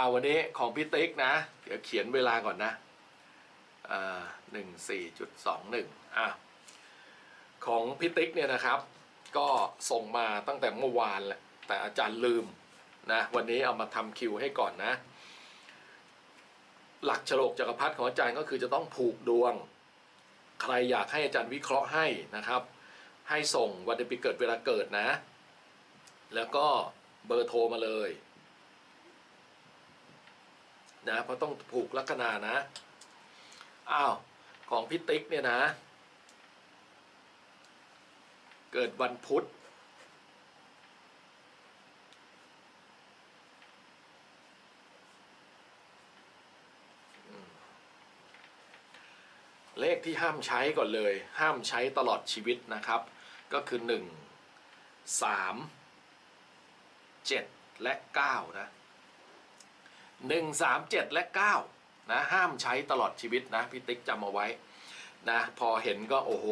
เอาวันนี้ของพี่ติ๊กนะ เดี๋ยวเขียนเวลาก่อนนะหนึ่งสี่จุดสองหนึ่งอะของพี่ติ๊กเนี่ยนะครับ ก็ส่งมาตั้งแต่เมื่อวานแหละแต่อาจารย์ลืมนะวันนี้เอามาทำคิวให้ก่อนนะ หลักฉลกจักรพรรดิของอาจารย์ก็คือจะต้องผูกดวง ใครอยากให้อาจารย์วิเคราะห์ให้นะครับ ให้ส่งวันเดือนปีเกิดเวลาเกิดนะ แล้วก็เบอร์โทรมาเลย นะเพราะต้องผูกลัคนานะอ้าวของพี่ติ๊กเนี่ยนะ เกิดวันพุธเลขที่ห้ามใช้ก่อนเลย ห้ามใช้ตลอดชีวิตนะครับ ก็คือ 1 3 7 และ 9 นะ 1 3 7 และ9นะห้ามใช้ตลอดชีวิตนะพี่ติ๊กจำเอาไว้นะพอเห็นก็โอ้โห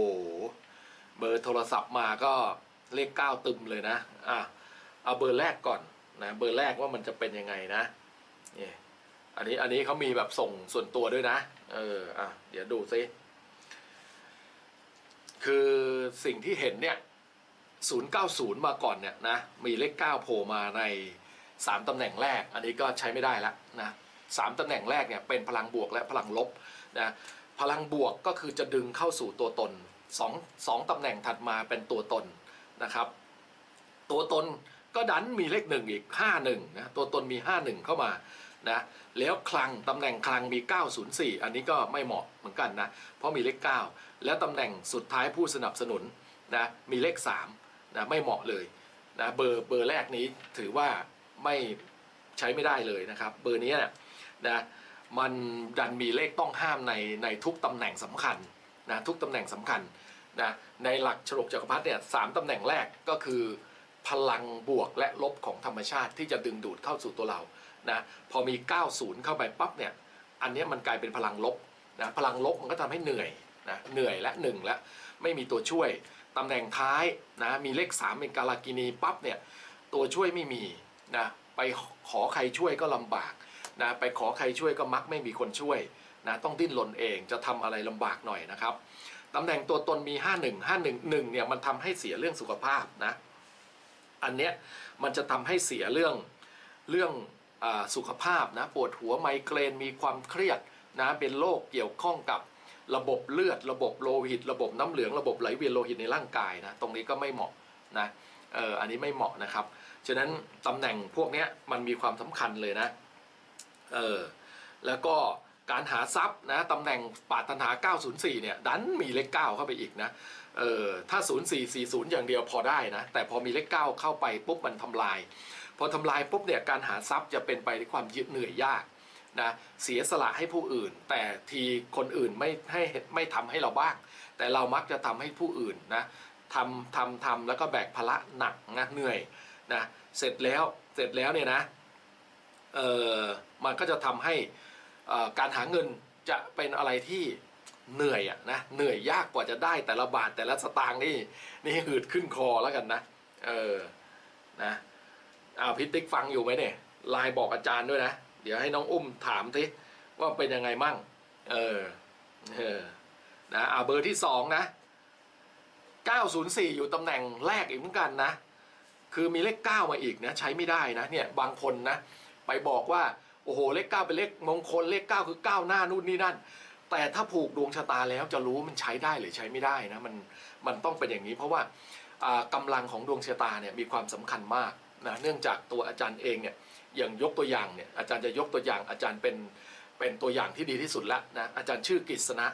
เบอร์โทรศัพท์มาก็เลข 9 ตึมเลยนะอะเอาเบอร์แรกก่อนนะเบอร์แรกว่ามันจะเป็นยังไงนะนี่อันนี้อันนี้เขามีแบบส่งส่วนตัวด้วยนะ เอออะเดี๋ยวดูซิคือสิ่งที่เห็นเนี่ย 090 มาก่อนเนี่ยนะ มีเลข 9 โผล่มาใน 3ตำแหน่งแรกอันนี้ก็ใช้ไม่ได้แล้วนะสามตำแหน่งแรกเนี่ยเป็นพลังบวกและพลังลบนะพลังบวกก็คือจะดึงเข้าสู่ตัวตนสองสองตำแหน่งถัดมาเป็นตัวตนนะครับ ตัวตนก็ดันมีเลขหนึ่งอีก 51นะตัวตนมี 51 เข้ามานะแล้วคลังตำแหน่งคลังมี 904 อันนี้ก็ไม่เหมาะเหมือนกันนะเพราะมีเลข 9 แล้วตำแหน่งสุดท้ายผู้สนับสนุนนะมีเลข3นะไม่เหมาะเลยนะเบอร์เบอร์แรกนี้ถือว่า ไม่ใช้ไม่ได้เลยนะครับ เบอร์นี้นะมันดันมีเลขต้องห้ามในในทุกตำแหน่งสำคัญนะทุกตำแหน่งสำคัญนะในหลักฉลกจักรพรรดิเนี่ยสามตำแหน่งแรกก็คือ พลังบวกและลบของธรรมชาติที่จะดึงดูดเข้าสู่ตัวเรานะพอมี 90 เข้าไปปั๊บเนี่ยอันนี้มันกลายเป็นพลังลบนะพลังลบมันก็ทำให้เหนื่อยนะเหนื่อยและหนึ่งและไม่มีตัวช่วยตำแหน่งท้ายนะมีเลข 3 เป็นกาลากินีปั๊บเนี่ยตัวช่วยไม่มี นะไปขอใครช่วยก็ลำบากนะไปขอใครช่วยก็มักไม่มีคนช่วยนะต้องดิ้นรนเองจะทำอะไรลำบากหน่อยนะครับตำแหน่งตัวตนมี 51 511เนี่ยมันทำให้เสียเรื่องสุขภาพนะอันเนี้ยมันจะทำให้เสียเรื่องเรื่องอสุขภาพนะปวดหัวไมเกรนมีความเครียดนะเป็นโรคเกี่ยวข้องกับระบบเลือด ระบบโลหิต ระบบน้ำเหลืองระบบไหลเวียนโลหิตในร่างกายนะตรงนี้ก็ไม่เหมาะนะ เอออันนี้ไม่เหมาะนะครับ ฉะนั้นตำแหน่งพวกเนี้ยมันมีความสำคัญเลยนะเออแล้วก็การหาทรัพย์นะตำแหน่งปารถนา 904 เนี่ยดันมีเลข 9 เข้าไปอีกนะเออถ้า 0440 อย่างเดียวพอได้นะ แต่พอมีเลข 9 เข้าไปปุ๊บมันทำลาย พอทำลายปุ๊บเนี่ยการหาทรัพย์จะเป็นไปด้วยความยึดเหนื่อยยากนะเสียสละให้ผู้อื่น แต่ทีคนอื่นไม่ให้ไม่ทำให้เราบ้าง แต่เรามักจะทำให้ผู้อื่นนะ ทำทำทำแล้วก็แบกภาระหนักนะเหนื่อยนะเสร็จแล้วเสร็จแล้วเนี่ยนะเออมันก็จะทำให้อ่อการหาเงินจะเป็นอะไรที่เหนื่อยอะนะเหนื่อยยากกว่าจะได้แต่ละบาทแต่ละสตางค์นี่นี่หืดขึ้นคอแล้วกันนะเออนะอ้าวพิติกฟังอยู่ไหมเนี่ยไลน์บอกอาจารย์ด้วยนะ เดี๋ยวให้น้องอุ้มถามทีว่าเป็นยังไงมั่ง เออเออนะอ่าเบอร์ที่สองนะ 904 อยู่ตำแหน่งแรกอีกเหมือนกันนะ คือมีเลข 9 มาอีกนะ ใช้ไม่ได้นะเนี่ยบางคนนะ ไปบอกว่า โอ้โห เลข 9 เป็นเลขมงคลเลข 9 คือก้าวหน้านู่นนี่นั่น แต่ถ้าผูกดวงชะตาแล้วจะรู้ว่ามันใช้ได้หรือใช้ไม่ได้นะมันมันต้องเป็นอย่างนี้เพราะว่าอ่ากำลังของดวงชะตาเนี่ยมีความสำคัญมากนะเนื่องจากตัวอาจารย์เองเนี่ยอย่างยกตัวอย่างเนี่ยอาจารย์จะยกตัวอย่างอาจารย์เป็นเป็นตัวอย่างที่ดีที่สุดแล้วนะอาจารย์ชื่อกฤษณะ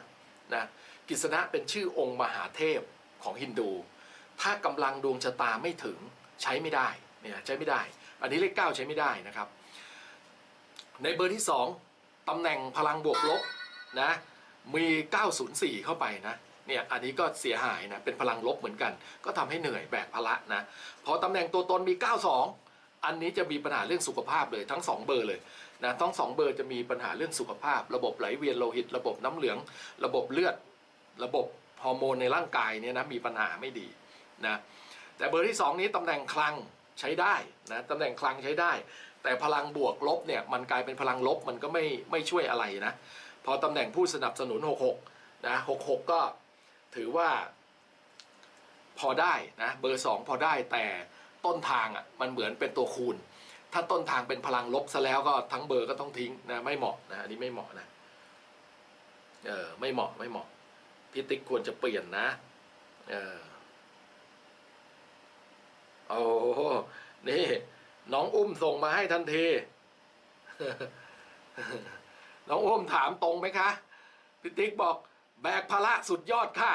นะกฤษณะเป็นชื่อองค์มหาเทพ ของฮินดู ถ้ากำลังดวงชะตาไม่ถึงใช้ไม่ได้เนี่ยใช้ไม่ได้ อันนี้เลขเก้าใช้ไม่ได้นะครับ ในเบอร์ที่ 2ตำแหน่งพลังบวกลบนะมี 904 เข้าไปนะเนี่ยอันนี้ก็เสียหายนะเป็นพลังลบเหมือนกัน ก็ทำให้เหนื่อยแบกภาระนะพอตำแหน่งตัวตนมี 92 อันนี้จะมีปัญหาเรื่องสุขภาพเลยทั้ง 2 เบอร์เลยนะทั้ง 2 เบอร์จะมีปัญหาเรื่องสุขภาพ ระบบไหลเวียนโลหิต ระบบน้ำเหลือง ระบบเลือด ระบบ ฮอร์โมนในร่างกายเนี่ยนะมีปัญหาไม่ดีนะแต่เบอร์ที่ 2 นี้ตำแหน่งคลังใช้ได้นะตำแหน่งคลังใช้ได้ แต่พลังบวกลบเนี่ยมันกลายเป็นพลังลบมันก็ไม่ไม่ช่วยอะไรนะพอตำแหน่งผู้สนับสนุน 66นะ66 ก็ถือว่าพอได้นะเบอร์ 2 พอได้แต่ต้นทางอะมันเหมือนเป็นตัวคูณ ถ้าต้นทางเป็นพลังลบซะแล้วก็ทั้งเบอร์ก็ต้องทิ้งนะไม่เหมาะนะอันนี้ไม่เหมาะนะเออไม่เหมาะไม่เหมาะ พี่ติ๊กควรจะเปลี่ยนนะ เออโอ้นี่ น้องอุ้มส่งมาให้ทันที น้องอุ้มถามตรงไหมคะพี่ติ๊กบอกแบกภาระสุดยอดค่ะ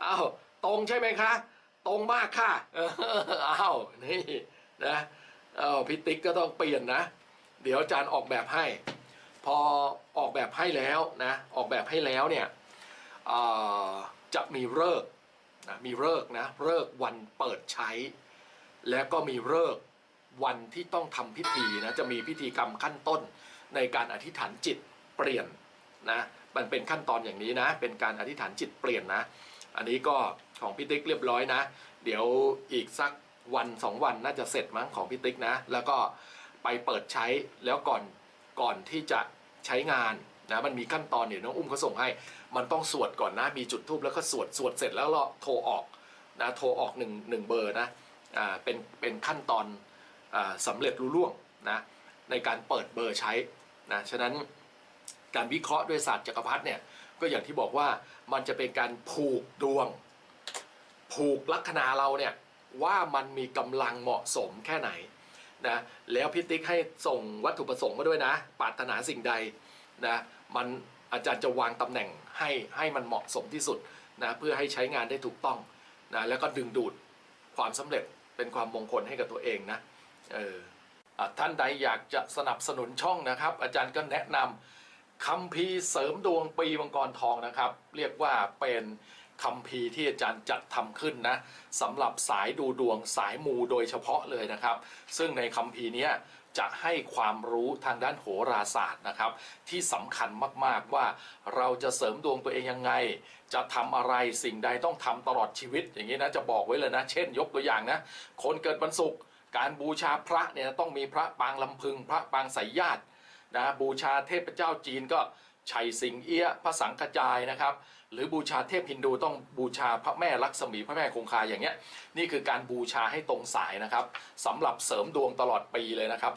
เอ้าตรงใช่ไหมคะ ตรงมากค่ะเอ้านี่นะเอ้าพี่ติ๊กก็ต้องเปลี่ยนนะ เดี๋ยวอาจารย์ออกแบบให้ พอออกแบบให้แล้วนะ ออกแบบให้แล้วเนี่ย จะมีเลิกนะมีเลิกนะเลิกวันเปิดใช้ แล้วก็มีเลิกวันที่ต้องทำพิธีนะจะมีพิธีกรรมขั้นต้นในการอธิษฐานจิตเปลี่ยนนะมันเป็นขั้นตอนอย่างนี้นะ เป็นการอธิษฐานจิตเปลี่ยนนะ อันนี้ก็ของพี่ติ๊กเรียบร้อยนะ เดี๋ยวอีกสักวันสองวันน่าจะเสร็จมั้งของพี่ติ๊กนะ แล้วก็ไปเปิดใช้แล้วก่อนก่อนที่จะใช้งาน นะมันมีขั้นตอนเดี๋ยวน้องอุ้มเขาส่งให้ มันต้องสวดก่อนนะมีจุดทูบแล้วก็สวดสวดเสร็จแล้วเราโทรออกนะโทรออกหนึ่งหนึ่งเบอร์นะอ่าเป็นเป็นขั้นตอนอาสำเร็จรุ่ล่วงนะในการเปิดเบอร์ใช้นะฉะนั้นการวิเคราะห์ด้วยศาสตร์จักรพรรดิเนี่ยก็อย่างที่บอกว่ามันจะเป็นการผูกดวง ผูกลัคนาเราเนี่ยว่ามันมีกำลังเหมาะสมแค่ไหนนะแล้วพี่ติ๊กให้ส่งวัตถุประสงค์มาด้วยนะปรารถนาสิ่งใดนะ มันอาจารย์จะวางตำแหน่งให้ให้มันเหมาะสมที่สุดนะเพื่อให้ใช้งานได้ถูกต้องนะแล้วก็ดึงดูดความสำเร็จเป็นความมงคลให้กับตัวเองนะเออท่านใดอยากจะสนับสนุนช่องนะครับ อาจารย์ก็แนะนำคัมภีร์เสริมดวงปีมังกรทองนะครับ เรียกว่าเป็น คัมภีที่อาจารย์จัดทำขึ้นนะสำหรับสายดูดวงสายมูโดยเฉพาะเลยนะครับ ซึ่งในคัมภีนี้จะให้ความรู้ทางด้านโหราศาสตร์นะครับ ที่สำคัญมากๆว่าเราจะเสริมดวงตัวเองยังไง จะทำอะไรสิ่งใดต้องทำตลอดชีวิต อย่างนี้นะจะบอกไว้เลยนะ เช่น ยกตัวอย่างนะ คนเกิดวันศุกร์การบูชาพระเนี่ยต้องมีพระปางลำพึง พระปางไสยญาตินะบูชาเทพเจ้าจีนก็ ชัยสิงเอี้ยพระสังกจายนะครับ หรือบูชาเทพฮินดูต้องบูชาพระแม่ลักษมีพระแม่คงคาอย่างเงี้ยนี่คือการบูชาให้ตรงสายนะครับสำหรับเสริมดวงตลอดปีเลยนะครับ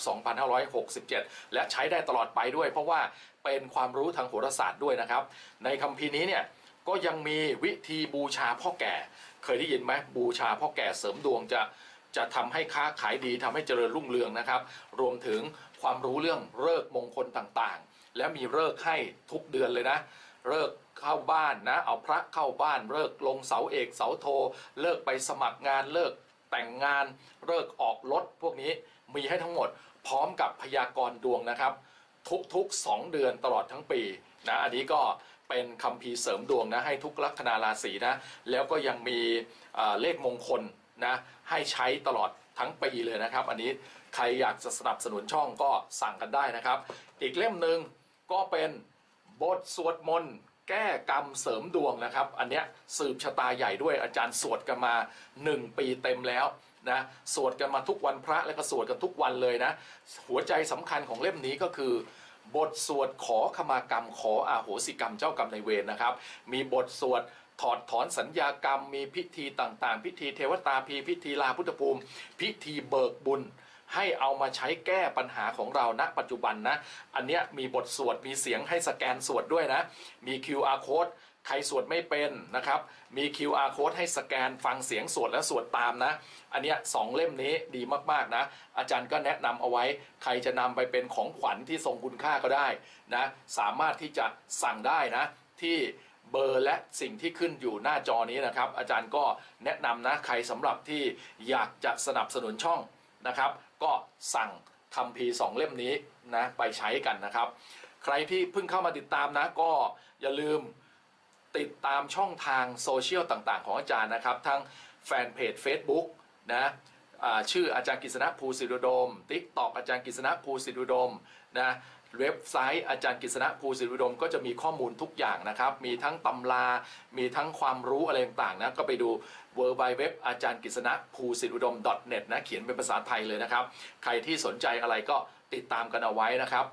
2567 และใช้ได้ตลอดไปด้วย เพราะว่าเป็นความรู้ทางโหราศาสตร์ด้วยนะครับ ในคัมภีร์นี้เนี่ยก็ยังมีวิธีบูชาพ่อแก่ เคยได้ยินไหมบูชาพ่อแก่เสริมดวงจะจะทำให้ค้าขายดีทำให้เจริญรุ่งเรืองนะครับ รวมถึงความรู้เรื่องเลิกมงคลต่างๆ และมีเลิกให้ทุกเดือนเลยนะเลิกเข้าบ้านนะ เอาพระเข้าบ้านเลิกลงเสาเอกเสาโท เลิกไปสมัครงานเลิกแต่งงานเลิกออกรถพวกนี้มีให้ทั้งหมด พร้อมกับพยากรณ์ดวงนะครับ ทุกๆ 2 เดือนตลอดทั้งปีนะอันนี้ก็เป็นคัมภีเสริมดวงนะให้ทุกลัคนาราศีนะแล้วก็ยังมีเลขมงคลนะให้ใช้ตลอดทั้งปีเลยนะครับ อันนี้ใครอยากจะสนับสนุนช่องก็สั่งกันได้นะครับ อีกเล่มหนึ่ง ก็เป็นบทสวดมนต์แก้กรรมเสริมดวงนะครับ อันเนี้ยสืบชะตาใหญ่ด้วยอาจารย์สวดกันมา 1 ปีเต็มแล้วนะสวดกันมาทุกวันพระแล้วก็สวดกันทุกวันเลยนะ หัวใจสำคัญของเล่มนี้ก็คือบทสวดขอขมากรรมขออาโหสิกรรมเจ้ากรรมในายเวรนะครับ มีบทสวดถอดถอนสัญญากรรม มีพิธีต่างๆ พิธีเทวตาพีพิธีลาพุทธภูมิ พิธีเบิกบุญ ให้เอามาใช้แก้ปัญหาของเราณปัจจุบันนะ อันเนี้ยมีบทสวดมีเสียงให้สแกนสวดด้วยนะ มี QR code ใครสวดไม่เป็นนะครับ มี QR code ให้สแกนฟังเสียงสวดและสวดตามนะ อันเนี้ยสองเล่มนี้ดีมากๆนะ อาจารย์ก็แนะนำเอาไว้ ใครจะนำไปเป็นของขวัญที่ทรงคุณค่าก็ได้นะ สามารถที่จะสั่งได้นะที่เบอร์และสิ่งที่ขึ้นอยู่หน้าจอนี้นะครับ อาจารย์ก็แนะนำนะ ใครสำหรับที่อยากจะสนับสนุนช่อง นะครับ ก็สั่งคำพีสองเล่มนี้นะไปใช้กันนะครับ ใครที่เพิ่งเข้ามาติดตามนะก็อย่าลืมติดตามช่องทางโซเชียลต่างๆ ของอาจารย์นะครับ ทั้งแฟนเพจ Facebook นะ ชื่ออาจารย์กฤษณะภูสิรุดมติ๊กตอกอาจารย์กฤษณะภูสิรุดมนะเว็บไซต์อาจารย์กฤษณะภูสิรุดมก็จะมีข้อมูลทุกอย่างนะครับ มีทั้งตำรา มีทั้งความรู้อะไรต่างๆนะก็ไปดู w w w อาจารย์กฤษณะภูสิริอุดม .net นะเขียนเป็นภาษาไทยเลยนะครับ ใครที่สนใจอะไรก็ติดตามกันเอาไว้นะครับ